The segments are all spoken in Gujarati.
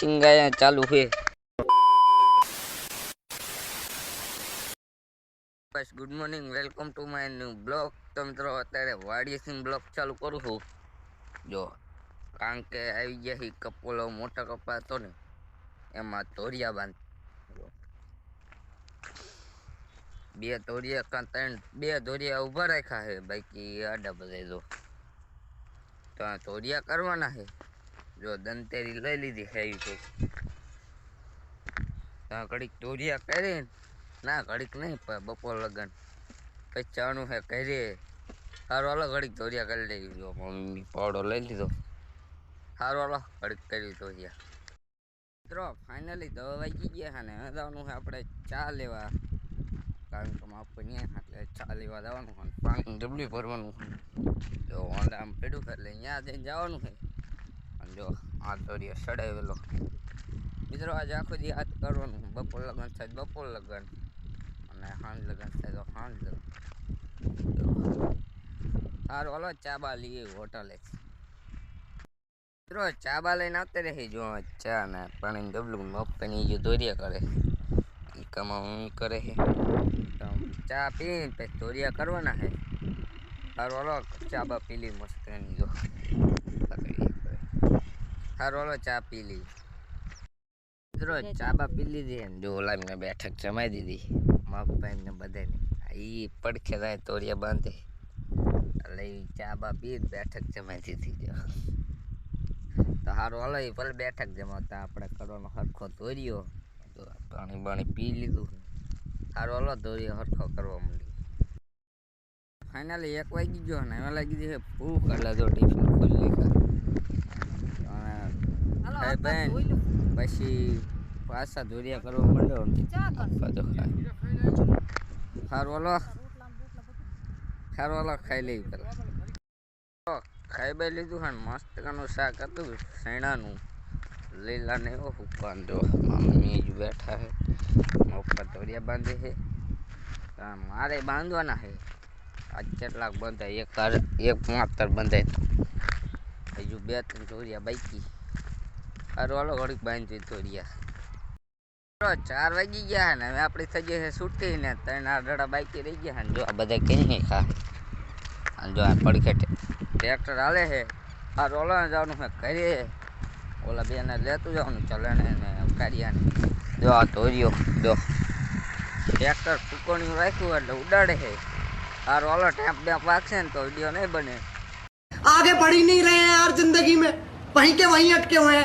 સિંગાયા ચાલુ છે બસ good morning welcome to my new blog તો મિત્રો, અત્યારે વાડીએથી બ્લોગ ચાલુ કરું છું. જો, કારણ કે આવી ગયા છે કપોલો, મોટા કપા હતો ને, એમાં તોરિયા બાંધ બે તોરિયા કાં ત્રણ બે ધોરિયા ઊભા રાખ્યા છે. બાકી આડા બધા જો તો આ તોરિયા કરવાના છે. જો દંતેરી લઈ લીધી છે એવી ત્યાં ઘડીક તોરિયા કરી ના ઘડીક નહીં, પણ બપોર લગન. પછી ચાનું હે કરીએ સારું હાલો, ઘડીક તોરિયા કરી લઈ લીધો. મમ્મી પાવડો લઈ લીધો. સારું હાલો, ઘડીક કરી તોરિયા મિત્રો ફાઇનલી દવાઈ ગયા અને ને હવે જવાનું છે આપણે ચા લેવા. કારણ કે આપણે નહીં એટલે ચા લેવા જવાનું પાણી ડબલી ભરવાનું જો હોન્ડા આમ પેડું કરી એટલે ત્યાં જઈને જવાનું અને જો આ તોરિયા સડાવેલો મિત્રો, આજે આખો દી યાદ કરવાનું. બપોર લગન થાય બપોર લગન. અને હાંજ લગન થાય તો હાંજ લગન. સારું હલો ચા બા લઈએ હોટલે. મિત્રો ચા બા લઈને આવતે રહી જો ચા ને પાણી ડબલું મપ્પની જો દોરિયા કરે. એ કમાવું કરે છે ચા પીને પછી દોરિયા કરવાના છે સારું હલો ચા બા પીલી મસ્ત જો. સારું હાલો ચા પી લી. મિત્રો ચાબા પી લીધી ને જો ઓલામને બેઠક જમાઈ દીધી. માપભાઈ ને બધાને. એ પડખે જાય તોરિયા બાંધે. એટલે ચા બા પી બેઠક જમાઈ દીધી જો. તો સારું હાલો એ ભલે બેઠક જમાવતા આપણે કરવાનો હરખો તોર્યો તો પાણી બાણી પી લીધું. સારું હાલો તોર્યો હરખો કરવા માંડી ફાઇનલી એક વાગી ગયો ને એમાં લાગી છે ભૂખ. એટલે જો ટિફિન ખોલી અને ખાઈ બેન પછી પાછા દોરિયા કરવા માંડ્યો ને બધો ખાય. ખાઈ લઈ પેલા. ખાઈ બાઈ લીધું હા મસ્ત કાનું શાક હતું સૈણાનું લીલા ને એવો હુકાન જો મમ્મી જ બેઠા હે. ઉપર દોરિયા બાંધે છે મારે બાંધવાના છે આજ કેટલાક બંધાય. એક એક માતર બંધાય હજુ બે ત્રણ દોરિયા બાકી. રોલો ઓલો ઘડીક બાંધી તોડ્યા ચાર વાગી ગયા ને, હવે આપણે થઈ જશે છૂટી ને ત્રણ આડડા બાકી રહી ગયા ને, જો આ બધા કઈ નહીં ખા. અને જો આ પડખે ટ્રેક્ટર હાલે છે, આ રોલો જવાનું મેં કરીએ ઓલા બેને લેતું જવાનું ચલણે ને કાઢ્યાને જો આ તોર્યો જો. ટ્રેક્ટર ફૂકોણી રાખ્યું એટલે ઉડાડે છે. આ રોલો ટેપ બેપ વાગશે ને તો વીડિયો નહીં બને. આગે પડી નહીં રહે યાર જિંદગી મેં વહીં કે વહીં અટકે હોય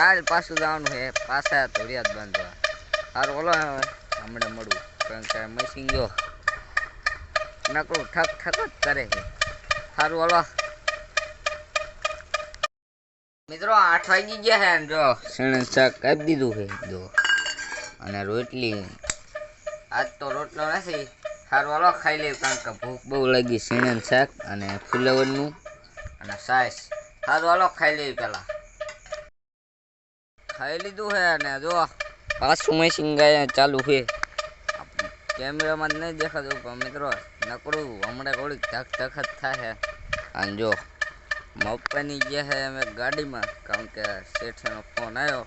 કાલ પાછું જવાનું છે, પાછા ધોરિયા જ બાંધવા. સારું ઓલો હમણાં મળું, કારણ કે મશીન ગયો નકરું ઠક ઠક જ કરે છે. સારું ઓલો. મિત્રો, આઠ વાગી ગયા છે જો શેણે શાક આપી દીધું છે, જો. અને રોટલી. આજ તો રોટલો નથી. સારું હાલો ખાઈ લઈ કારણ કે ભૂખ બહુ લાગી શેણ શાક અને ફુલાવરનું અને સાઈઝ સારું હાલો ખાઈ લઈ પેલા ખાઈ લીધું છે અને જો આ સુમય સિંગાય ચાલુ છે કેમેરામાં જ નહીં દેખાતું પણ મિત્રો નકરું હમણાં થોડીક ધક ધક જ થાય અને જો મપ્પાની ગયા હે અમે ગાડીમાં કારણ કે શેઠનો ફોન આવ્યો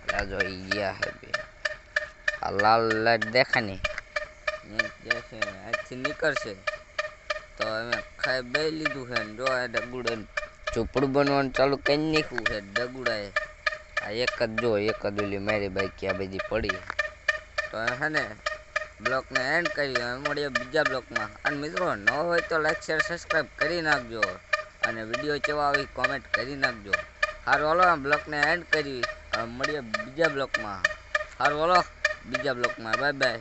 એટલે જો એ ગયા હે બે. આ લાલ લાઈટ દેખાની. ને એ છે આજથી નીકળશે. તો અમે ખાઈ બે લીધું છે ને જો આ ડગુડે ચોપડું બનવાનું ચાલુ કરી નાખ્યું છે ડગુડાએ. આ એક જ જો, એક જ ઓલી મારી બાઈક આ બધી પડી. તો હે ને, બ્લોકને એન્ડ કરી મળીએ બીજા બ્લોકમાં. અને મિત્રો, ન હોય તો લાઈક શેર સબસ્ક્રાઈબ કરી નાખજો. અને વીડિયો કેવા આવી કોમેન્ટ કરી નાખજો. હાર, હાલો, આ બ્લોકને એન્ડ કરી મળીએ બીજા બ્લોકમાં. હાર, હાલો, બીજા બ્લોકમાં. Bye bye